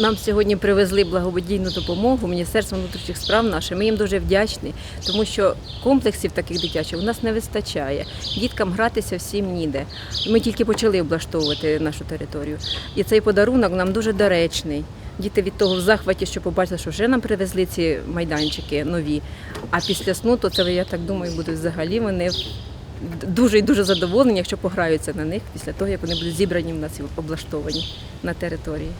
нам сьогодні привезли благодійну допомогу Міністерство внутрішніх справ наше. Ми їм дуже вдячні, тому що комплексів таких дитячих у нас не вистачає. Діткам гратися всім ніде. Ми тільки почали облаштовувати нашу територію. І цей подарунок нам дуже доречний. Діти від того в захваті, що побачили, що вже нам привезли ці майданчики нові. А після сну, то це я так думаю, будуть взагалі вони дуже і дуже задоволені, якщо пограються на них після того, як вони будуть зібрані в нас і облаштовані на території.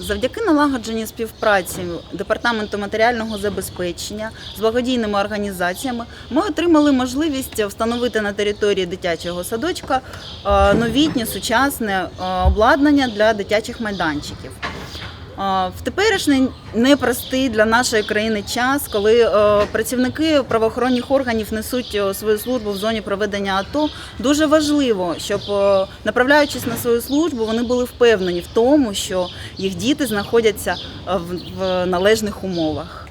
Завдяки налагодженій співпраці департаменту матеріального забезпечення з благодійними організаціями ми отримали можливість встановити на території дитячого садочка е, новітнє сучасне е, обладнання для дитячих майданчиків. В теперішній непростий для нашої країни час, коли е, працівники правоохоронних органів несуть е, свою службу в зоні проведення АТО, дуже важливо, щоб е, направляючись на свою службу, вони були впевнені в тому, що їх діти знаходяться в належних умовах.